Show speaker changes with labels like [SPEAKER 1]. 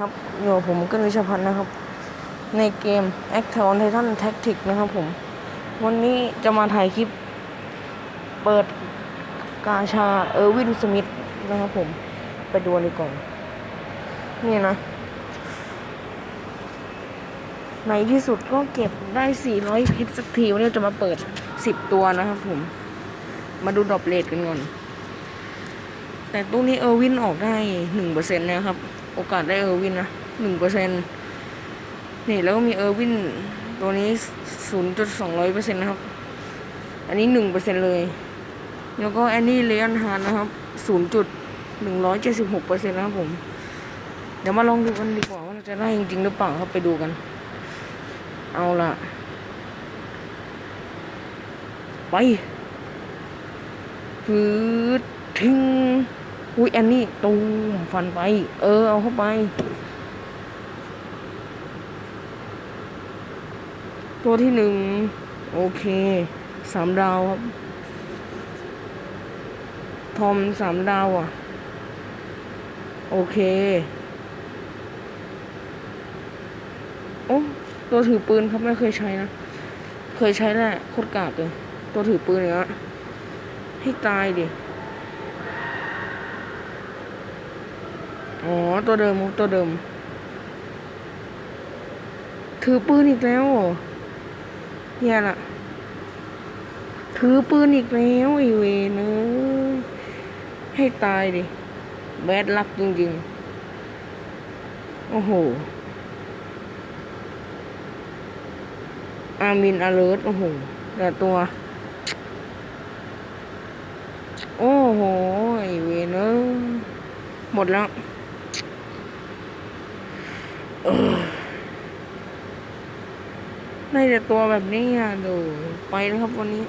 [SPEAKER 1] ครับอยู่ผมก็นิชพันธ์นะครับ ในเกม a c t o n Titan Tactics นะครับผม วันนี้จะมาถ่ายคลิป เปิดกาชาเออร์วินสมิธนะครับผม ไปดูในกล่อง นี่นะ ในที่สุดก็เก็บได้ 400 เพชรสักที วันนี้จะมาเปิด 10 ตัวนะครับผม มาดูดรอปเลทกันก่อน แต่ตู้นี้เออร์วินออกได้หนึ่งเปอร์เซ็นต์นะครับ โอกาสได้เออร์วินนะหนึ่งเปอร์เซ็นต์นี่แล้วก็มีเออร์วินตัวนี้ศูนย์จุดสองร้อยเปอร์เซ็นต์นะครับ อันนี้หนึ่งเปอร์เซ็นต์เลย แล้วก็แอนนี่เลออนฮานนะครับศูนย์จุดหนึ่งร้อยเจ็ดสิบหกเปอร์เซ็นต์นะครับผม เดี๋ยวมาลองดูกันดีกว่าว่าเราจะได้จริงๆหรือเปล่าครับไปดูกัน เอาล่ะ ไปฟืดทิ้ง อุ้ยแอนนี่ตูมฟันไป เออ เอาเข้าไป ตัวที่หนึ่ง โอเค สามดาวครับ ทอมสามดาวอะ โอเค โอ้ตัวถือปืนครับไม่เคยใช้นะ เคยใช้แหละโคตรกากเลย ตัวถือปืนเงี้ยให้ตายดิ อ๋อ ตัวเดิมตัวเดิม ถือปืนอีกแล้วเหรอแย่ละถือปืนอีกแล้วไอเวนเอ้ยให้ตายดิ แบดลักจริงๆ โอ้โห อามินอเลิร์โอ้โห แต่ตัว โอ้โห ไอเวนเอ้ยหมดแล้ว ได้แต่ตัวแบบนี้อะดู ไปแล้วครับวันนี้